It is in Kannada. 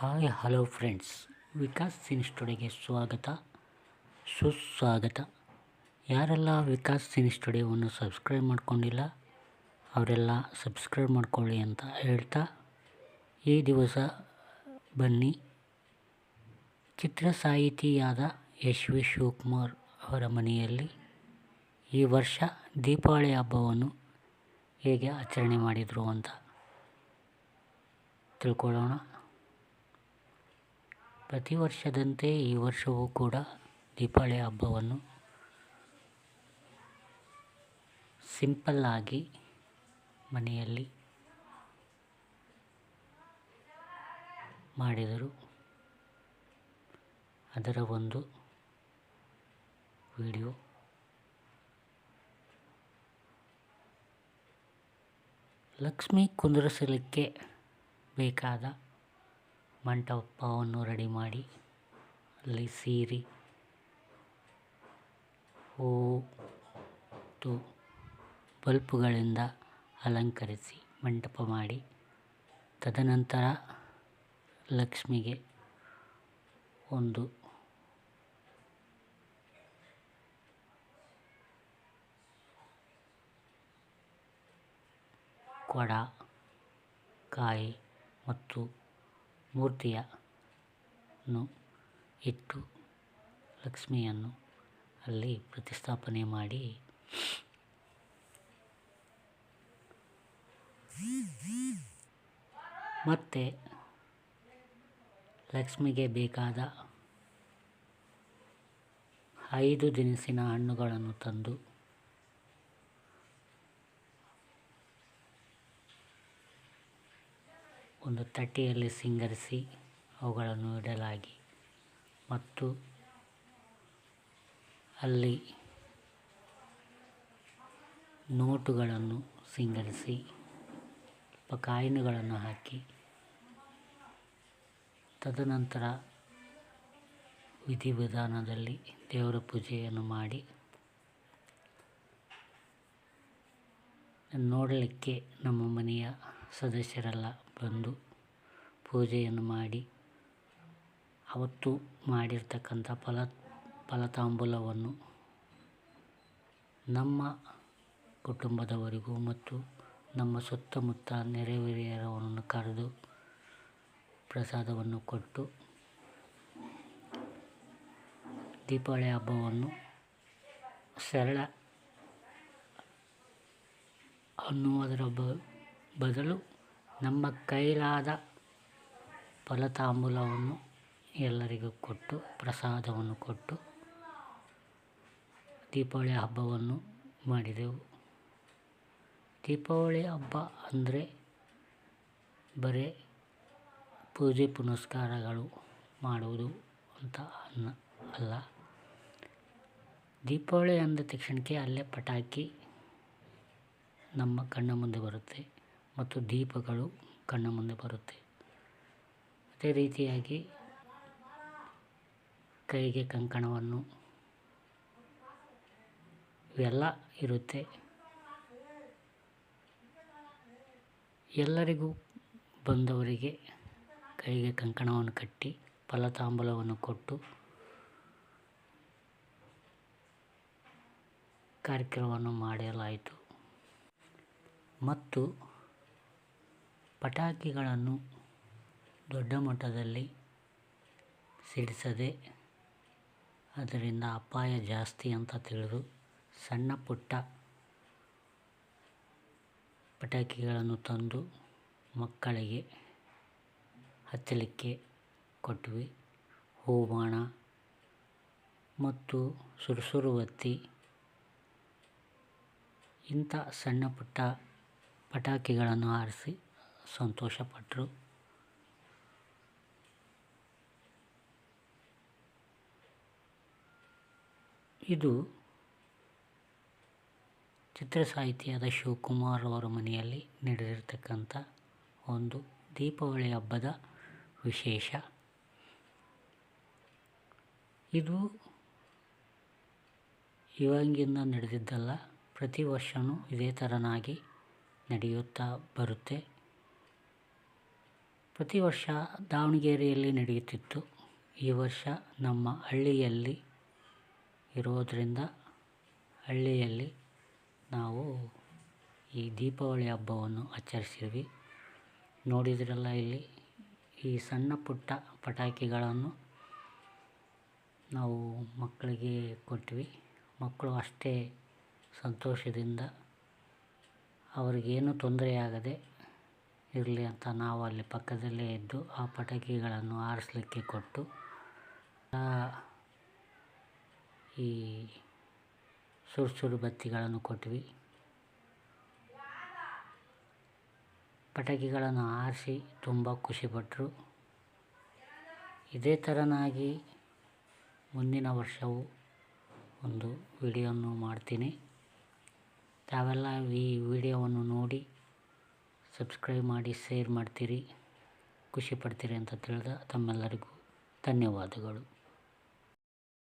Hi, hello friends. ವಿಕಾಸ್ ಸಿನ್ ಸ್ಟುಡಿಯೋಗೆ ಸ್ವಾಗತ. ಸುಸ್ವಾಗತ. ಯಾರೆಲ್ಲ ವಿಕಾಸ್ ಸಿನ್ ಸ್ಟುಡಿಯೋವನ್ನು ಸಬ್ಸ್ಕ್ರೈಬ್ ಮಾಡ್ಕೊಂಡಿಲ್ಲ, ಅವರೆಲ್ಲ ಸಬ್ಸ್ಕ್ರೈಬ್ ಮಾಡ್ಕೊಳ್ಳಿ ಅಂತ ಹೇಳ್ತಾ ಈ ದಿವಸ ಬನ್ನಿ. ಚಿತ್ರ ಸಾಹಿತಿಯಾದ ಎಸ್ ವಿ ಶಿವಕುಮಾರ್ ಅವರ ಮನೆಯಲ್ಲಿ ಈ ವರ್ಷ ದೀಪಾವಳಿ ಹಬ್ಬವನ್ನು ಹೇಗೆ ಆಚರಣೆ ಮಾಡಿದರು ಅಂತ ತಿಳ್ಕೊಳ್ಳೋಣ. ಪ್ರತಿ ವರ್ಷದಂತೆ ಈ ವರ್ಷವೂ ಕೂಡ ದೀಪಾವಳಿ ಹಬ್ಬವನ್ನು ಸಿಂಪಲ್ಲಾಗಿ ಮನೆಯಲ್ಲಿ ಮಾಡಿದರು. ಅದರ ಒಂದು ವಿಡಿಯೋ. ಲಕ್ಷ್ಮಿ ಕುಂದರಿಸಲಿಕ್ಕೆ ಬೇಕಾದ ಮಂಟಪವನ್ನು ರೆಡಿ ಮಾಡಿ, ಅಲ್ಲಿ ಸೀರೆ ಹೂವು ಬಲ್ಪುಗಳಿಂದ ಅಲಂಕರಿಸಿ ಮಂಟಪ ಮಾಡಿ, ತದನಂತರ ಲಕ್ಷ್ಮಿಗೆ ಒಂದು ಕೊಡ, ಕಾಯಿ ಮತ್ತು ಮೂರ್ತಿಯನ್ನು ಇಟ್ಟು ಲಕ್ಷ್ಮಿಯನ್ನು ಅಲ್ಲಿ ಪ್ರತಿಷ್ಠಾಪನೆ ಮಾಡಿ ಮತ್ತೆ ಲಕ್ಷ್ಮಿಗೆ ಬೇಕಾದ ಐದು ದಿನಸಿನ ಹಣ್ಣುಗಳನ್ನು ತಂದು ಒಂದು ತಟ್ಟೆಯಲ್ಲಿ ಸಿಂಗರಿಸಿ ಅವುಗಳನ್ನು ಇಡಲಾಗಿ ಮತ್ತು ಅಲ್ಲಿ ನೋಟುಗಳನ್ನು ಸಿಂಗರಿಸಿ ಸ್ವಲ್ಪ ಕಾಯಿನುಗಳನ್ನು ಹಾಕಿ ತದನಂತರ ವಿಧಿವಿಧಾನದಲ್ಲಿ ದೇವರ ಪೂಜೆಯನ್ನು ಮಾಡಿ ನೋಡಲಿಕ್ಕೆ ನಮ್ಮ ಮನೆಯ ಸದಸ್ಯರೆಲ್ಲ ಬಂದು ಪೂಜೆಯನ್ನು ಮಾಡಿ, ಅವತ್ತು ಮಾಡಿರ್ತಕ್ಕಂಥ ಫಲ, ಫಲತಾಂಬೂಲವನ್ನು ನಮ್ಮ ಕುಟುಂಬದವರಿಗೂ ಮತ್ತು ನಮ್ಮ ಸುತ್ತಮುತ್ತ ನೆರೆಹೊರೆಯವರನ್ನು ಕರೆದು ಪ್ರಸಾದವನ್ನು ಕೊಟ್ಟು ದೀಪಾವಳಿ ಹಬ್ಬವನ್ನು ಸರಳ ಅನ್ನುವುದರ ಬದಲು ನಮ್ಮ ಕೈಲಾದ ಫಲತಾಂಬೂಲವನ್ನು ಎಲ್ಲರಿಗೂ ಕೊಟ್ಟು, ಪ್ರಸಾದವನ್ನು ಕೊಟ್ಟು ದೀಪಾವಳಿ ಹಬ್ಬವನ್ನು ಮಾಡಿದೆವು. ದೀಪಾವಳಿ ಹಬ್ಬ ಅಂದರೆ ಬರೇ ಪೂಜೆ ಪುನಸ್ಕಾರಗಳು ಮಾಡುವುದು ಅಂತ ಅನ್ನ ಅಲ್ಲ. ದೀಪಾವಳಿ ಅಂದ ತಕ್ಷಣಕ್ಕೆ ಅಲ್ಲೇ ಪಟಾಕಿ ನಮ್ಮ ಕಣ್ಣ ಮುಂದೆ ಬರುತ್ತೆ. ಮತ್ತು ದೀಪಗಳು ಕಣ್ಣ ಮುಂದೆ ಬರುತ್ತೆ. ಅದೇ ರೀತಿಯಾಗಿ ಕೈಗೆ ಕಂಕಣವನ್ನು ಇವೆಲ್ಲ ಇರುತ್ತೆ. ಎಲ್ಲರಿಗೂ ಬಂದವರಿಗೆ ಕೈಗೆ ಕಂಕಣವನ್ನು ಕಟ್ಟಿ ಫಲತಾಂಬಲವನ್ನು ಕೊಟ್ಟು ಕಾರ್ಯಕ್ರಮವನ್ನು ಮಾಡಲಾಯಿತು. ಮತ್ತು ಪಟಾಕಿಗಳನ್ನು ದೊಡ್ಡ ಮಟ್ಟದಲ್ಲಿ ಸಿಡಿಸದೆ ಅದರಿಂದ ಅಪಾಯ ಜಾಸ್ತಿ ಅಂತ ತಿಳಿದು ಸಣ್ಣ ಪುಟ್ಟ ಪಟಾಕಿಗಳನ್ನು ತಂದು ಮಕ್ಕಳಿಗೆ ಹಚ್ಚಲಿಕ್ಕೆ ಕೊಟ್ವಿ. ಹೂಬಾಣ ಮತ್ತು ಸುರುಸುರುವತ್ತಿ. ಇಂಥ ಸಣ್ಣ ಪುಟ್ಟ ಪಟಾಕಿಗಳನ್ನು ಹಾರಿಸಿ ಸಂತೋಷಪಟ್ಟರು ಇದು ಚಿತ್ರ ಸಾಹಿತಿಯಾದ ಶಿವಕುಮಾರ್ ಅವರ ಮನೆಯಲ್ಲಿ ನಡೆದಿರ್ತಕ್ಕಂಥ ಒಂದು ದೀಪಾವಳಿ ಹಬ್ಬದ ವಿಶೇಷ. ಇದು ಇವಾಗಿಂದ ನಡೆದಿದ್ದಲ್ಲ, ಪ್ರತಿ ವರ್ಷವೂ ಇದೇ ಥರನಾಗಿ ನಡೆಯುತ್ತಾ ಬರುತ್ತೆ. ಪ್ರತಿ ವರ್ಷ ದಾವಣಗೆರೆಯಲ್ಲಿ ನಡೆಯುತ್ತಿತ್ತು. ಈ ವರ್ಷ ನಮ್ಮ ಹಳ್ಳಿಯಲ್ಲಿ ಇರೋದರಿಂದ ಹಳ್ಳಿಯಲ್ಲಿ ನಾವು ಈ ದೀಪಾವಳಿ ಹಬ್ಬವನ್ನು ಆಚರಿಸಿದ್ವಿ. ನೋಡಿದ್ರಲ್ಲ ಇಲ್ಲಿ ಈ ಸಣ್ಣ ಪುಟ್ಟ ಪಟಾಕಿಗಳನ್ನು ನಾವು ಮಕ್ಕಳಿಗೆ ಕೊಟ್ವಿ. ಮಕ್ಕಳು ಅಷ್ಟೇ ಸಂತೋಷದಿಂದ ಅವರಿಗೇನು ತೊಂದರೆಯಾಗದೆ ಇರಲಿ ಅಂತ ನಾವು ಅಲ್ಲಿ ಪಕ್ಕದಲ್ಲೇ ಇದ್ದು ಆ ಪಟಾಕಿಗಳನ್ನು ಹಾರಿಸ್ಲಿಕ್ಕೆ ಕೊಟ್ಟು ಈ ಸುರು ಸುರು ಬತ್ತಿಗಳನ್ನು ಕೊಟ್ವಿ. ಪಟಾಕಿಗಳನ್ನು ಆರಿಸಿ ತುಂಬ ಖುಷಿಪಟ್ಟರು ಇದೇ ಥರನಾಗಿ ಮುಂದಿನ ವರ್ಷವೂ ಒಂದು ವಿಡಿಯೋವನ್ನು ಮಾಡ್ತೀನಿ. ತಾವೆಲ್ಲ ಈ ವಿಡಿಯೋವನ್ನು ನೋಡಿ ಸಬ್ಸ್ಕ್ರೈಬ್ ಮಾಡಿ ಶೇರ್ ಮಾಡ್ತೀರಿ. ಖುಷಿ ಪಡ್ತೀರಿ ಅಂತ ತಿಳಿದ ತಮ್ಮೆಲ್ಲರಿಗೂ ಧನ್ಯವಾದಗಳು.